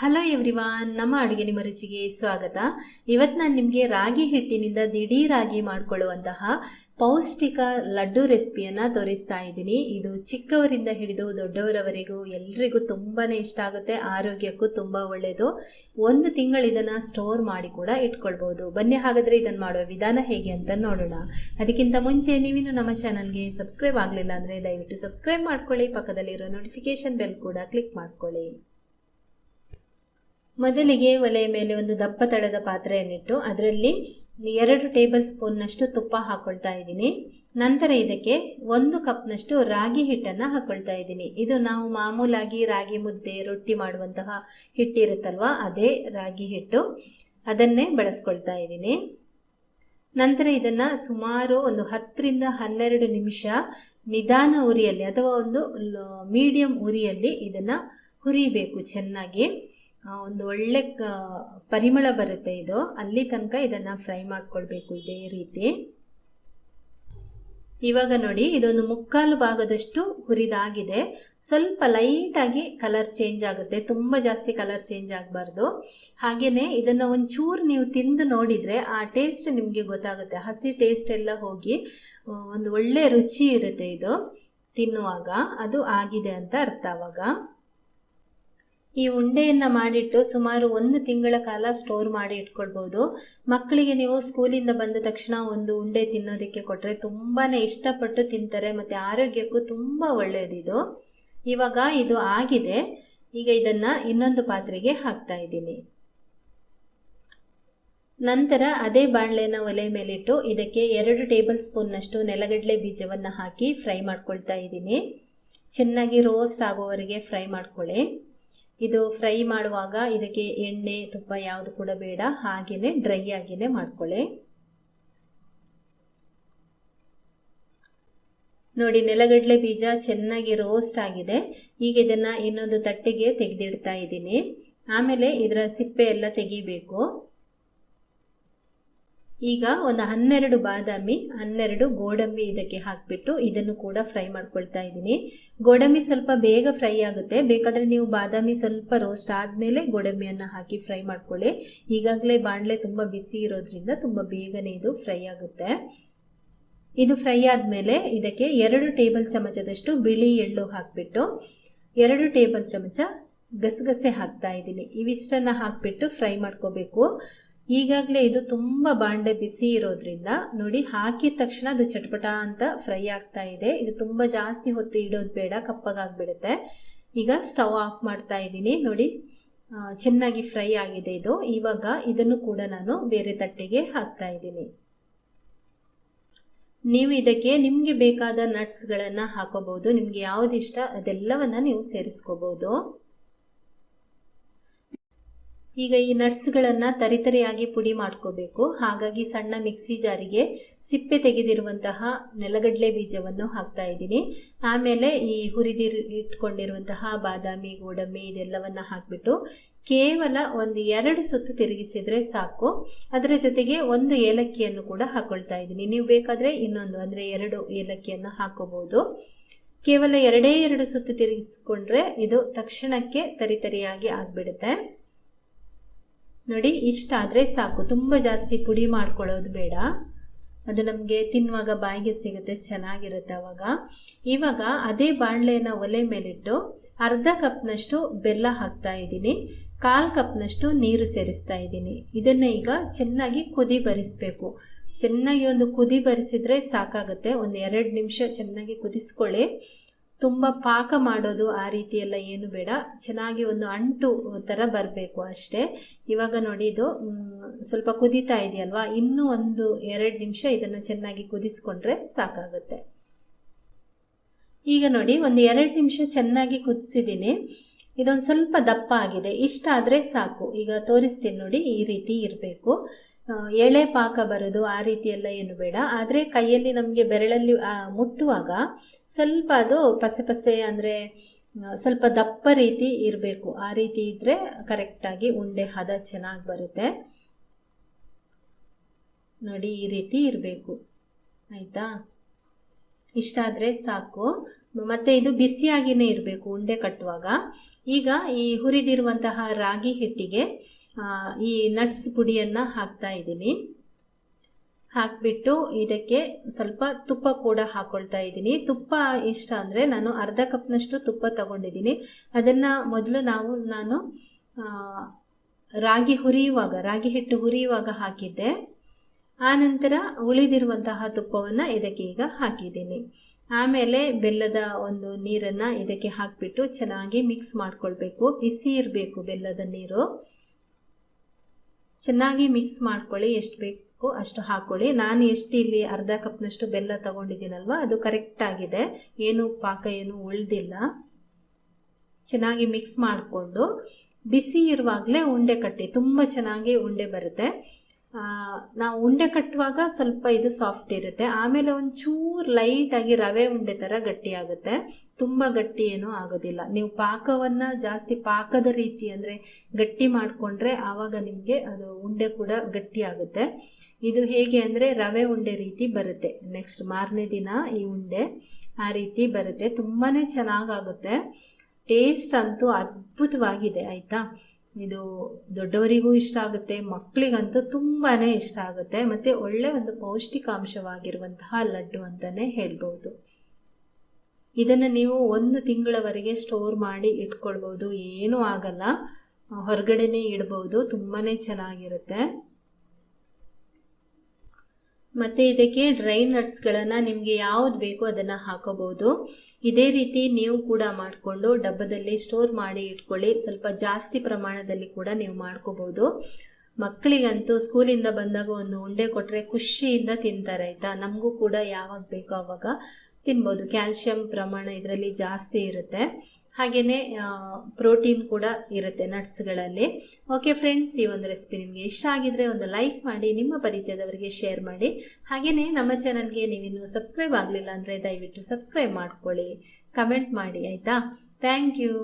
Hello everyone ನಮ್ಮ ಅಡುಗೆ ನಿಮ್ಮ ರುಚಿಗೆ ಸ್ವಾಗತ. ಇವತ್ತು ನಾನು ನಿಮಗೆ ರಾಗಿ ಹಿಟ್ಟಿನಿಂದ ದಿಢೀರಾಗಿ ಮಾಡಿಕೊಳ್ಳುವಂತಹ ಪೌಷ್ಟಿಕ ಲಡ್ಡು ರೆಸಿಪಿಯನ್ನು ತೋರಿಸ್ತಾ ಇದ್ದೀನಿ. ಇದು ಚಿಕ್ಕವರಿಂದ ಹಿಡಿದು ದೊಡ್ಡವರವರೆಗೂ ಎಲ್ರಿಗೂ ತುಂಬಾ ಇಷ್ಟ ಆಗುತ್ತೆ, ಆರೋಗ್ಯಕ್ಕೂ ತುಂಬ ಒಳ್ಳೆಯದು ಒಂದು ತಿಂಗಳು ಇದನ್ನು ಸ್ಟೋರ್ ಮಾಡಿ ಕೂಡ ಇಟ್ಕೊಳ್ಬೋದು. ಬನ್ನಿ ಹಾಗಾದರೆ ಇದನ್ನು ಮಾಡುವ ವಿಧಾನ ಹೇಗೆ ಅಂತ ನೋಡೋಣ. ಅದಕ್ಕಿಂತ ಮುಂಚೆ ನೀವಿನ್ನು ನಮ್ಮ ಚಾನಲ್ಗೆ ಸಬ್ಸ್ಕ್ರೈಬ್ ಆಗಲಿಲ್ಲ ಅಂದರೆ ದಯವಿಟ್ಟು ಸಬ್ಸ್ಕ್ರೈಬ್ ಮಾಡ್ಕೊಳ್ಳಿ, ಪಕ್ಕದಲ್ಲಿರೋ ನೋಟಿಫಿಕೇಶನ್ ಬೆಲ್ ಕೂಡ ಕ್ಲಿಕ್ ಮಾಡ್ಕೊಳ್ಳಿ. ಮೊದಲಿಗೆ ಒಲೆಯ ಮೇಲೆ ಒಂದು ದಪ್ಪ ತಳದ ಪಾತ್ರೆಯನ್ನಿಟ್ಟು ಅದರಲ್ಲಿ ಎರಡು ಟೇಬಲ್ ಸ್ಪೂನ್ನಷ್ಟು ತುಪ್ಪ ಹಾಕೊಳ್ತಾ ಇದ್ದೀನಿ. ನಂತರ ಇದಕ್ಕೆ ಒಂದು ಕಪ್ನಷ್ಟು ರಾಗಿ ಹಿಟ್ಟನ್ನು ಹಾಕೊಳ್ತಾ ಇದ್ದೀನಿ. ಇದು ನಾವು ಮಾಮೂಲಾಗಿ ರಾಗಿ ಮುದ್ದೆ, ರೊಟ್ಟಿ ಮಾಡುವಂತಹ ಹಿಟ್ಟಿರುತ್ತಲ್ವ, ಅದೇ ರಾಗಿ ಹಿಟ್ಟು. ಅದನ್ನೇ ಬಳಸ್ಕೊಳ್ತಾ ಇದ್ದೀನಿ. ನಂತರ ಇದನ್ನು ಸುಮಾರು ಒಂದು ಹತ್ತರಿಂದ ಹನ್ನೆರಡು ನಿಮಿಷ ನಿಧಾನ ಉರಿಯಲ್ಲಿ ಅಥವಾ ಒಂದು ಮೀಡಿಯಂ ಉರಿಯಲ್ಲಿ ಇದನ್ನು ಹುರಿಬೇಕು ಚೆನ್ನಾಗಿ. ಒಂದು ಒಳ್ಳೆ ಪರಿಮಳ ಬರುತ್ತೆ ಇದು. ಅಲ್ಲಿ ತನಕ ಇದನ್ನು ಫ್ರೈ ಮಾಡ್ಕೊಳ್ಬೇಕು ಇದೇ ರೀತಿ. ಇವಾಗ ನೋಡಿ, ಇದೊಂದು ಮುಕ್ಕಾಲು ಭಾಗದಷ್ಟು ಹುರಿದಾಗಿದೆ. ಸ್ವಲ್ಪ ಲೈಟಾಗಿ ಕಲರ್ ಚೇಂಜ್ ಆಗುತ್ತೆ. ತುಂಬ ಜಾಸ್ತಿ ಕಲರ್ ಚೇಂಜ್ ಆಗಬಾರ್ದು. ಹಾಗೆಯೇ ಇದನ್ನು ಒಂಚೂರು ನೀವು ತಿಂದು ನೋಡಿದರೆ ಆ ಟೇಸ್ಟ್ ನಿಮಗೆ ಗೊತ್ತಾಗುತ್ತೆ. ಹಸಿ ಟೇಸ್ಟ್ ಎಲ್ಲ ಹೋಗಿ ಒಂದು ಒಳ್ಳೆ ರುಚಿ ಇರುತ್ತೆ ಇದು ತಿನ್ನುವಾಗ. ಅದು ಆಗಿದೆ ಅಂತ ಅರ್ಥ ಅವಾಗ. ಈ ಉಂಡೆಯನ್ನು ಮಾಡಿಟ್ಟು ಸುಮಾರು ಒಂದು ತಿಂಗಳ ಕಾಲ ಸ್ಟೋರ್ ಮಾಡಿ ಇಟ್ಕೊಳ್ಬೋದು. ಮಕ್ಕಳಿಗೆ ನೀವು ಸ್ಕೂಲಿಂದ ಬಂದ ತಕ್ಷಣ ಒಂದು ಉಂಡೆ ತಿನ್ನೋದಕ್ಕೆ ಕೊಟ್ಟರೆ ತುಂಬಾ ಇಷ್ಟಪಟ್ಟು ತಿಂತಾರೆ, ಮತ್ತು ಆರೋಗ್ಯಕ್ಕೂ ತುಂಬ ಒಳ್ಳೆಯದಿದು. ಇವಾಗ ಇದು ಆಗಿದೆ. ಈಗ ಇದನ್ನು ಇನ್ನೊಂದು ಪಾತ್ರೆಗೆ ಹಾಕ್ತಾ ಇದ್ದೀನಿ. ನಂತರ ಅದೇ ಬಾಣಲೆನ ಒಲೆ ಮೇಲಿಟ್ಟು ಇದಕ್ಕೆ ಎರಡು ಟೇಬಲ್ ಸ್ಪೂನ್ನಷ್ಟು ನೆಲಗಡಲೆ ಬೀಜವನ್ನು ಹಾಕಿ ಫ್ರೈ ಮಾಡ್ಕೊಳ್ತಾ ಇದ್ದೀನಿ. ಚೆನ್ನಾಗಿ ರೋಸ್ಟ್ ಆಗೋವರೆಗೆ ಫ್ರೈ ಮಾಡ್ಕೊಳ್ಳಿ. ಇದು ಫ್ರೈ ಮಾಡುವಾಗ ಇದಕ್ಕೆ ಎಣ್ಣೆ, ತುಪ್ಪ ಯಾವುದು ಕೂಡ ಬೇಡ. ಹಾಗೆಯೇ ಡ್ರೈ ಆಗಿಯೇ ಮಾಡ್ಕೊಳ್ಳಿ. ನೋಡಿ, ನೆಲಗಡಲೆ ಬೀಜ ಚೆನ್ನಾಗಿ ರೋಸ್ಟ್ ಆಗಿದೆ. ಈಗ ಇದನ್ನು ಇನ್ನೊಂದು ತಟ್ಟೆಗೆ ತೆಗೆದಿಡ್ತಾ ಇದ್ದೀನಿ. ಆಮೇಲೆ ಇದರ ಸಿಪ್ಪೆ ಎಲ್ಲ ತೆಗಿಬೇಕು. ಈಗ ಒಂದು ಹನ್ನೆರಡು ಬಾದಾಮಿ, ಹನ್ನೆರಡು ಗೋಡಂಬಿ ಇದಕ್ಕೆ ಹಾಕಿಬಿಟ್ಟು ಇದನ್ನು ಕೂಡ ಫ್ರೈ ಮಾಡ್ಕೊಳ್ತಾ ಇದ್ದೀನಿ. ಗೋಡಂಬಿ ಸ್ವಲ್ಪ ಬೇಗ ಫ್ರೈ ಆಗುತ್ತೆ. ಬೇಕಾದರೆ ನೀವು ಬಾದಾಮಿ ಸ್ವಲ್ಪ ರೋಸ್ಟ್ ಆದಮೇಲೆ ಗೋಡಂಬಿಯನ್ನು ಹಾಕಿ ಫ್ರೈ ಮಾಡ್ಕೊಳ್ಳಿ. ಈಗಾಗಲೇ ಬಾಣಲೆ ತುಂಬ ಬಿಸಿ ಇರೋದ್ರಿಂದ ತುಂಬ ಬೇಗನೆ ಇದು ಫ್ರೈ ಆಗುತ್ತೆ. ಇದು ಫ್ರೈ ಆದಮೇಲೆ ಇದಕ್ಕೆ ಎರಡು ಟೇಬಲ್ ಚಮಚದಷ್ಟು ಬಿಳಿ ಎಳ್ಳು ಹಾಕಿಬಿಟ್ಟು, ಎರಡು ಟೇಬಲ್ ಚಮಚ ಗಸಗಸೆ ಹಾಕ್ತಾ ಇದ್ದೀನಿ. ಇವಿಷ್ಟನ್ನು ಹಾಕಿಬಿಟ್ಟು ಫ್ರೈ ಮಾಡ್ಕೋಬೇಕು. ಈಗಾಗಲೇ ಇದು ತುಂಬ ಬಾಂಡೆ ಬಿಸಿ ಇರೋದ್ರಿಂದ ನೋಡಿ ಹಾಕಿದ ತಕ್ಷಣ ಅದು ಚಟಪಟ ಅಂತ ಫ್ರೈ ಆಗ್ತಾ ಇದೆ. ಇದು ತುಂಬ ಜಾಸ್ತಿ ಹೊತ್ತು ಇಡೋದು ಬೇಡ, ಕಪ್ಪಗಾಗ್ಬಿಡುತ್ತೆ. ಈಗ ಸ್ಟವ್ ಆಫ್ ಮಾಡ್ತಾ ಇದ್ದೀನಿ. ನೋಡಿ ಚೆನ್ನಾಗಿ ಫ್ರೈ ಆಗಿದೆ ಇದು. ಇವಾಗ ಇದನ್ನು ಕೂಡ ನಾನು ಬೇರೆ ತಟ್ಟೆಗೆ ಹಾಕ್ತಾ ಇದ್ದೀನಿ. ನೀವು ಇದಕ್ಕೆ ನಿಮಗೆ ಬೇಕಾದ ನಟ್ಸ್ಗಳನ್ನು ಹಾಕೋಬಹುದು, ನಿಮಗೆ ಯಾವ್ದು ಇಷ್ಟ ಅದೆಲ್ಲವನ್ನ ನೀವು ಸೇರಿಸ್ಕೋಬಹುದು. ಈಗ ಈ ನಟ್ಸ್ಗಳನ್ನು ತರಿತರಿಯಾಗಿ ಪುಡಿ ಮಾಡ್ಕೋಬೇಕು. ಹಾಗಾಗಿ ಸಣ್ಣ ಮಿಕ್ಸಿ ಜಾರಿಗೆ ಸಿಪ್ಪೆ ತೆಗೆದಿರುವಂತಹ ನೆಲಗಡಲೆ ಬೀಜವನ್ನು ಹಾಕ್ತಾ ಇದ್ದೀನಿ. ಆಮೇಲೆ ಈ ಹುರಿದಿರು ಇಟ್ಕೊಂಡಿರುವಂತಹ ಬಾದಾಮಿ, ಗೋಡಂಬಿ ಇದೆಲ್ಲವನ್ನ ಹಾಕಿಬಿಟ್ಟು ಕೇವಲ ಒಂದು ಎರಡು ಸುತ್ತು ತಿರುಗಿಸಿದ್ರೆ ಸಾಕು. ಅದರ ಜೊತೆಗೆ ಒಂದು ಏಲಕ್ಕಿಯನ್ನು ಕೂಡ ಹಾಕೊಳ್ತಾ ಇದ್ದೀನಿ. ನೀವು ಬೇಕಾದರೆ ಇನ್ನೊಂದು, ಅಂದರೆ ಎರಡು ಏಲಕ್ಕಿಯನ್ನು ಹಾಕೋಬಹುದು ಕೇವಲ ಎರಡೇ ಎರಡು ಸುತ್ತು ತಿರುಗಿಸ್ಕೊಂಡ್ರೆ ಇದು ತಕ್ಷಣಕ್ಕೆ ತರಿತರಿಯಾಗಿ ಆಗಿಬಿಡುತ್ತೆ. ನೋಡಿ, ಇಷ್ಟ ಆದರೆ ಸಾಕು. ತುಂಬ ಜಾಸ್ತಿ ಪುಡಿ ಮಾಡ್ಕೊಳ್ಳೋದು ಬೇಡ. ಅದು ನಮಗೆ ತಿನ್ನುವಾಗ ಬಾಯಿಗೆ ಸಿಗುತ್ತೆ, ಚೆನ್ನಾಗಿರುತ್ತೆ ಅವಾಗ. ಇವಾಗ ಅದೇ ಬಾಣಲೆಯನ್ನು ಒಲೆ ಮೇಲಿಟ್ಟು ಅರ್ಧ ಕಪ್ನಷ್ಟು ಬೆಲ್ಲ ಹಾಕ್ತಾ ಇದ್ದೀನಿ. ಕಾಲು ಕಪ್ನಷ್ಟು ನೀರು ಸೇರಿಸ್ತಾ ಇದ್ದೀನಿ. ಇದನ್ನು ಈಗ ಚೆನ್ನಾಗಿ ಕುದಿ ಬರಿಸಬೇಕು. ಚೆನ್ನಾಗಿ ಒಂದು ಕುದಿ ಬರಿಸಿದ್ರೆ ಸಾಕಾಗುತ್ತೆ. ಒಂದು ಎರಡು ನಿಮಿಷ ಚೆನ್ನಾಗಿ ಕುದಿಸ್ಕೊಳ್ಳಿ. ತುಂಬ ಪಾಕ ಮಾಡೋದು ಆ ರೀತಿ ಎಲ್ಲ ಏನು ಬೇಡ. ಚೆನ್ನಾಗಿ ಒಂದು ಅಂಟು ಥರ ಬರಬೇಕು ಅಷ್ಟೇ. ಇವಾಗ ನೋಡಿ ಇದು ಸ್ವಲ್ಪ ಕುದೀತಾ ಇದೆಯಲ್ವಾ? ಇನ್ನೂ ಒಂದು ಎರಡು ನಿಮಿಷ ಇದನ್ನು ಚೆನ್ನಾಗಿ ಕುದಿಸ್ಕೊಂಡ್ರೆ ಸಾಕಾಗುತ್ತೆ. ಈಗ ನೋಡಿ, ಒಂದು ಎರಡು ನಿಮಿಷ ಚೆನ್ನಾಗಿ ಕುದಿಸಿದ್ದೀನಿ. ಇದೊಂದು ಸ್ವಲ್ಪ ದಪ್ಪ ಆಗಿದೆ. ಇಷ್ಟ ಆದರೆ ಸಾಕು. ಈಗ ತೋರಿಸ್ತೀನಿ ನೋಡಿ, ಈ ರೀತಿ ಇರಬೇಕು. ಎಳೆ ಪಾಕ ಬರೋದು ಆ ರೀತಿ ಎಲ್ಲ ಏನು ಬೇಡ. ಆದರೆ ಕೈಯಲ್ಲಿ ನಮಗೆ ಬೆರಳಲ್ಲಿ ಮುಟ್ಟುವಾಗ ಸ್ವಲ್ಪ ಅದು ಪಸೆ ಪಸೆ ಅಂದರೆ ಸ್ವಲ್ಪ ದಪ್ಪ ರೀತಿ ಇರಬೇಕು. ಆ ರೀತಿ ಇದ್ದರೆ ಕರೆಕ್ಟಾಗಿ ಉಂಡೆ ಹದ ಚೆನ್ನಾಗಿ ಬರುತ್ತೆ. ನೋಡಿ, ಈ ರೀತಿ ಇರಬೇಕು. ಆಯಿತಾ? ಇಷ್ಟ ಆದರೆ ಸಾಕು. ಮತ್ತು ಇದು ಬಿಸಿಯಾಗಿಯೇ ಇರಬೇಕು ಉಂಡೆ ಕಟ್ಟುವಾಗ. ಈಗ ಈ ಹುರಿದಿರುವಂತಹ ರಾಗಿ ಹಿಟ್ಟಿಗೆ ಈ ನಟ್ಸ್ ಪುಡಿಯನ್ನು ಹಾಕ್ತಾ ಇದ್ದೀನಿ. ಹಾಕಿಬಿಟ್ಟು ಇದಕ್ಕೆ ಸ್ವಲ್ಪ ತುಪ್ಪ ಕೂಡ ಹಾಕೊಳ್ತಾ ಇದ್ದೀನಿ. ತುಪ್ಪ ಇಷ್ಟ ಅಂದರೆ ನಾನು ಅರ್ಧ ಕಪ್ನಷ್ಟು ತುಪ್ಪ ತಗೊಂಡಿದ್ದೀನಿ. ಅದನ್ನು ಮೊದಲು ನಾವು, ನಾನು ರಾಗಿ ಹುರಿಯುವಾಗ, ರಾಗಿ ಹಿಟ್ಟು ಹುರಿಯುವಾಗ ಹಾಕಿದ್ದೆ. ಆನಂತರ ಉಳಿದಿರುವಂತಹ ತುಪ್ಪವನ್ನು ಇದಕ್ಕೆ ಈಗ ಹಾಕಿದ್ದೀನಿ. ಆಮೇಲೆ ಬೆಲ್ಲದ ಒಂದು ನೀರನ್ನು ಇದಕ್ಕೆ ಹಾಕಿಬಿಟ್ಟು ಚೆನ್ನಾಗಿ ಮಿಕ್ಸ್ ಮಾಡ್ಕೊಳ್ಬೇಕು. ಬಿಸಿ ಇರಬೇಕು ಬೆಲ್ಲದ ನೀರು. ಚೆನ್ನಾಗಿ ಮಿಕ್ಸ್ ಮಾಡ್ಕೊಳ್ಳಿ, ಎಷ್ಟು ಬೇಕು ಅಷ್ಟು ಹಾಕ್ಕೊಳ್ಳಿ ನಾನು ಎಷ್ಟು ಇಲ್ಲಿ ಅರ್ಧ ಕಪ್ನಷ್ಟು ಬೆಲ್ಲ ತಗೊಂಡಿದ್ದೀನಲ್ವ, ಅದು ಕರೆಕ್ಟ್ ಆಗಿದೆ. ಏನು ಪಾಕ ಏನು ಉಳ್ದಿಲ್ಲ. ಚೆನ್ನಾಗಿ ಮಿಕ್ಸ್ ಮಾಡಿಕೊಂಡು, ಬಿಸಿ ಇರುವಾಗಲೇ ಉಂಡೆ ಕಟ್ಟಿ, ತುಂಬ ಚೆನ್ನಾಗಿ ಉಂಡೆ ಬರುತ್ತೆ. ನಾವು ಉಂಡೆ ಕಟ್ಟುವಾಗ ಸ್ವಲ್ಪ ಇದು ಸಾಫ್ಟ್ ಇರುತ್ತೆ. ಆಮೇಲೆ ಒಂಚೂರು ಲೈಟಾಗಿ ರವೆ ಉಂಡೆ ಥರ ಗಟ್ಟಿ ಆಗುತ್ತೆ. ತುಂಬ ಗಟ್ಟಿ ಏನೂ ಆಗೋದಿಲ್ಲ. ನೀವು ಪಾಕವನ್ನು ಜಾಸ್ತಿ ಪಾಕದ ರೀತಿ ಅಂದರೆ ಗಟ್ಟಿ ಮಾಡಿಕೊಂಡ್ರೆ ಆವಾಗ ನಿಮಗೆ ಅದು ಉಂಡೆ ಕೂಡ ಗಟ್ಟಿ ಆಗುತ್ತೆ. ಇದು ಹೇಗೆ ಅಂದರೆ ರವೆ ಉಂಡೆ ರೀತಿ ಬರುತ್ತೆ. ನೆಕ್ಸ್ಟ್ ಮಾರನೇ ದಿನ ಈ ಉಂಡೆ ಆ ರೀತಿ ಬರುತ್ತೆ. ತುಂಬಾ ಚೆನ್ನಾಗಾಗುತ್ತೆ ಟೇಸ್ಟ್ ಅಂತೂ ಅದ್ಭುತವಾಗಿದೆ, ಆಯಿತಾ? ಇದು ದೊಡ್ಡವರಿಗೂ ಇಷ್ಟ ಆಗುತ್ತೆ, ಮಕ್ಕಳಿಗಂತೂ ತುಂಬಾ ಇಷ್ಟ ಆಗುತ್ತೆ, ಮತ್ತು ಒಳ್ಳೆ ಒಂದು ಪೌಷ್ಟಿಕಾಂಶವಾಗಿರುವಂತಹ ಲಡ್ಡು ಅಂತಲೇ ಹೇಳ್ಬೋದು. ಇದನ್ನು ನೀವು ಒಂದು ತಿಂಗಳವರೆಗೆ ಸ್ಟೋರ್ ಮಾಡಿ ಇಟ್ಕೊಳ್ಬೋದು, ಏನೂ ಆಗಲ್ಲ. ಹೊರಗಡೆನೇ ಇಡ್ಬೋದು ತುಂಬಾ ಚೆನ್ನಾಗಿರುತ್ತೆ. ಮತ್ತು ಇದಕ್ಕೆ ಡ್ರೈ ನಟ್ಸ್ಗಳನ್ನು ನಿಮಗೆ ಯಾವ್ದು ಬೇಕೋ ಅದನ್ನು ಹಾಕೋಬಹುದು. ಇದೇ ರೀತಿ ನೀವು ಕೂಡ ಮಾಡಿಕೊಂಡು ಡಬ್ಬದಲ್ಲಿ ಸ್ಟೋರ್ ಮಾಡಿ ಇಟ್ಕೊಳ್ಳಿ. ಸ್ವಲ್ಪ ಜಾಸ್ತಿ ಪ್ರಮಾಣದಲ್ಲಿ ಕೂಡ ನೀವು ಮಾಡ್ಕೋಬಹುದು. ಮಕ್ಕಳಿಗಂತೂ ಸ್ಕೂಲಿಂದ ಬಂದಾಗ ಒಂದು ಉಂಡೆ ಕೊಟ್ಟರೆ ಖುಷಿಯಿಂದ ತಿಂತಾರೆ, ಆಯಿತಾ? ನಮಗೂ ಕೂಡ ಯಾವಾಗ ಬೇಕೋ ಆವಾಗ ತಿನ್ಬೋದು. ಕ್ಯಾಲ್ಶಿಯಂ ಪ್ರಮಾಣ ಇದರಲ್ಲಿ ಜಾಸ್ತಿ ಇರುತ್ತೆ. ಹಾಗೆಯೇ ಪ್ರೋಟೀನ್ ಕೂಡ ಇರುತ್ತೆ ನಟ್ಸ್ಗಳಲ್ಲಿ. ಓಕೆ ಫ್ರೆಂಡ್ಸ್ ಈ ಒಂದು ರೆಸಿಪಿ ನಿಮಗೆ ಇಷ್ಟ ಆಗಿದ್ರೆ ಒಂದು ಲೈಕ್ ಮಾಡಿ, ನಿಮ್ಮ ಪರಿಚಯದವರಿಗೆ ಶೇರ್ ಮಾಡಿ. ಹಾಗೆಯೇ ನಮ್ಮ ಚಾನಲ್ಗೆ ನೀವಿನ್ನು ಸಬ್ಸ್ಕ್ರೈಬ್ ಆಗಲಿಲ್ಲ ಅಂದರೆ ದಯವಿಟ್ಟು ಸಬ್ಸ್ಕ್ರೈಬ್ ಮಾಡ್ಕೊಳ್ಳಿ. ಕಮೆಂಟ್ ಮಾಡಿ, ಆಯಿತಾ? Thank you